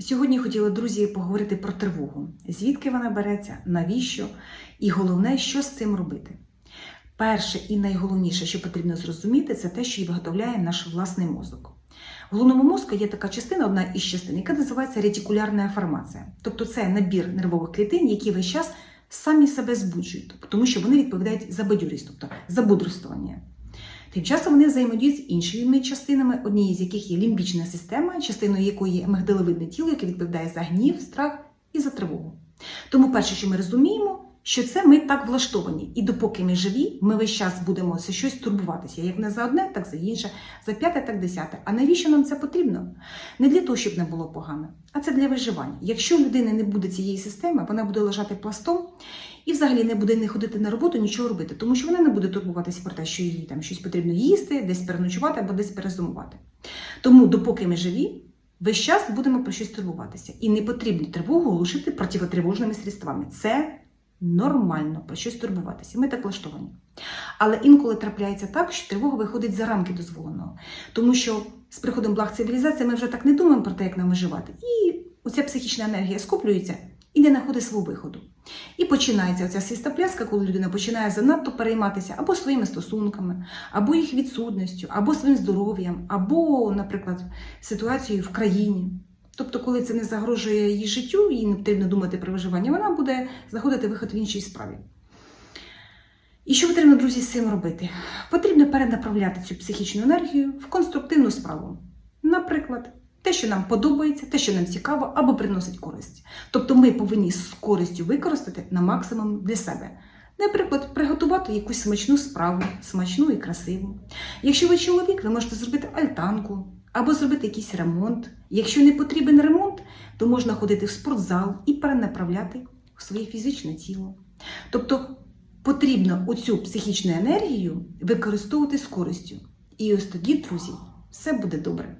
Сьогодні хотіла, друзі, поговорити про тривогу. Звідки вона береться, навіщо, і головне, що з цим робити. Перше і найголовніше, що потрібно зрозуміти, це те, що і виготовляє наш власний мозок. В головному мозку є така частина, одна із частин, яка називається ретикулярна формація. Тобто це набір нервових клітин, які весь час самі себе збуджують, тому що вони відповідають за бадьорість, тобто за бодрствування. Тим часом вони взаємодіють з іншими частинами, однією з яких є лімбічна система, частиною якої є мигдаловидне тіло, яке відповідає за гнів, страх і за тривогу. Тому перше, що ми розуміємо, що це ми так влаштовані, і допоки ми живі, ми весь час будемо за щось турбуватися, як не за одне, так за інше, за п'яте, так десяте. А навіщо нам це потрібно? Не для того, щоб не було погано, а це для виживання. Якщо у людини не буде цієї системи, вона буде лежати пластом і взагалі не буде не ходити на роботу, нічого робити, тому що вона не буде турбуватися про те, що їй там щось потрібно їсти, десь переночувати або десь перезимувати. Тому, допоки ми живі, весь час будемо про щось турбуватися. І не потрібно тривогу глушити противотривожними средствами. Це нормально про щось турбуватися. Ми так влаштовані. Але інколи трапляється так, що тривога виходить за рамки дозволеного. Тому що з приходом благ цивілізації ми вже так не думаємо про те, як нам виживати. І оця психічна енергія скуплюється і не знаходить свого виходу. І починається оця свістопляска, коли людина починає занадто перейматися або своїми стосунками, або їх відсутністю, або своїм здоров'ям, або, наприклад, ситуацією в країні. Тобто, коли це не загрожує її життю, їй не потрібно думати про виживання, вона буде знаходити виход в іншій справі. І що потрібно, друзі, з цим робити? Потрібно перенаправляти цю психічну енергію в конструктивну справу. Наприклад, те, що нам подобається, те, що нам цікаво, або приносить користь. Тобто ми повинні з користю використати на максимум для себе. Наприклад, приготувати якусь смачну справу, смачну і красиву. Якщо ви чоловік, ви можете зробити альтанку або зробити якийсь ремонт. Якщо не потрібен ремонт, то можна ходити в спортзал і перенаправляти своє фізичне тіло. Тобто потрібно оцю психічну енергію використовувати з користю. І ось тоді, друзі, все буде добре.